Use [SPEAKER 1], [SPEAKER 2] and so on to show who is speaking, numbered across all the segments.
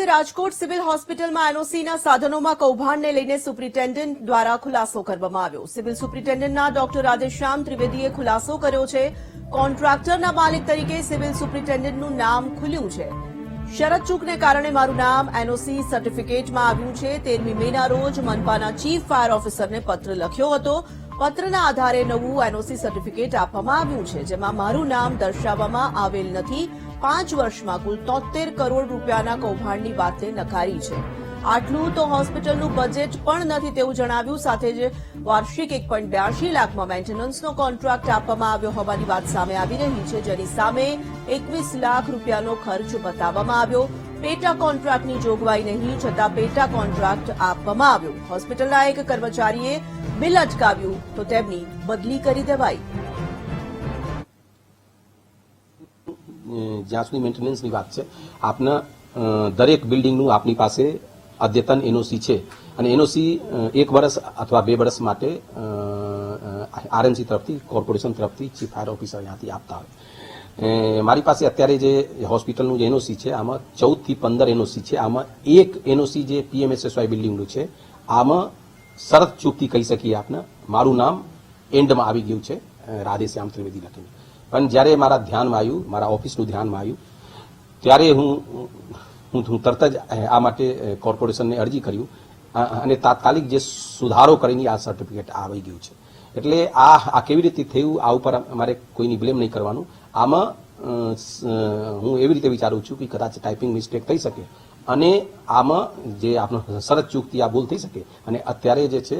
[SPEAKER 1] કે રાજકોટ સિવિલ હોસ્પિટલમાં એનઓસીના સાધનોમાં કૌભાંડને લઈને સુપ્રિન્ટેન્ડન્ટ દ્વારા ખુલાસો કરવામાં આવ્યો. સિવિલ સુપ્રિન્ટેન્ડન્ટના ડોક્ટર રાધેશ્યામ ત્રિવેદીએ ખુલાસો કર્યો છે. કોન્ટ્રાક્ટરના માલિક તરીકે સિવિલ સુપ્રિન્ટેન્ડન્ટનું નામ ખુલ્યું છે. શરત ચૂકને કારણે મારું નામ એનઓસી સર્ટિફિકેટમાં આવ્યું છે. તેરમી મેના રોજ મનપાના ચીફ ફાયર ઓફિસરને પત્ર લખ્યો હતો. પત્રના આધારે નવું એનઓસી સર્ટિફિકેટ આપવામાં આવ્યું છે, જેમાં મારું નામ દર્શાવવામાં આવેલ નથી. પાંચ વર્ષમાં કુલ તોતેર કરોડ રૂપિયાના કૌભાંડની વાતને નકારી છે. આટલું તો હોસ્પિટલનું બજેટ પણ નથી તેવું જણાવ્યું, સાથે જ વાર્ષિક એક પોઈન્ટ બ્યાસી લાખમાં મેન્ટેનન્સનો કોન્ટ્રાક્ટ આપવામાં આવ્યો હોવાની વાત સામે આવી રહી છે, જેની સામે એકવીસ લાખ રૂપિયાનો ખર્ચ બતાવવામાં આવ્યો. પેટા કોન્ટ્રાક્ટની જોગવાઈ નહીં છતાં પેટા કોન્ટ્રાક્ટ આપવામાં આવ્યો. હોસ્પિટલના એક કર્મચારીએ બિલ અટકાવ્યું તો તેમની બદલી કરી દેવાઈ.
[SPEAKER 2] જ્યાં સુધી મેન્ટેનન્સની વાત છે. આપના દરેક બિલ્ડિંગનું આપની પાસે અદ્યતન એનઓસી છે. અને એનઓસી એક વર્ષ અથવા બે વર્ષ માટે આરએનસી તરફથી, કોર્પોરેશન તરફથી ચીફ ફાયર ઓફિસર ત્યાંથી આપતા હોય. મારી પાસે અત્યારે જે હોસ્પિટલનું જે એનઓસી છે, આમાં ચૌદથી પંદર એનઓસી છે. આમાં એક એનઓસી જે પીએમએસએસવાય બિલ્ડિંગનું છે. આમાં શરત ચૂકથી કહી શકીએ આપને. મારું નામ એન્ડમાં આવી ગયું છે રાધેશ્યામ ત્રિવેદી લખીને. પણ જ્યારે મારા ધ્યાનમાં આવ્યું, મારા ઓફિસનું ધ્યાનમાં આવ્યું, ત્યારે હું હું તરત જ આ માટે કોર્પોરેશનને અરજી કર્યું અને તાત્કાલિક જે સુધારો કરીને આ સર્ટિફિકેટ આવી ગયું છે. એટલે આ આ કેવી રીતે થયું, આ ઉપર અમારે કોઈની બ્લેમ નહીં કરવાનું. આમાં હું એવી રીતે વિચારું છું કે કદાચ ટાઈપિંગ મિસ્ટેક થઈ શકે અને આમાં જે આપણો શરત ચૂકથી આ ભૂલ થઈ શકે અને અત્યારે જે છે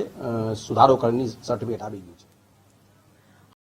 [SPEAKER 2] સુધારો કરીને સર્ટિફિકેટ આવી ગયું છે.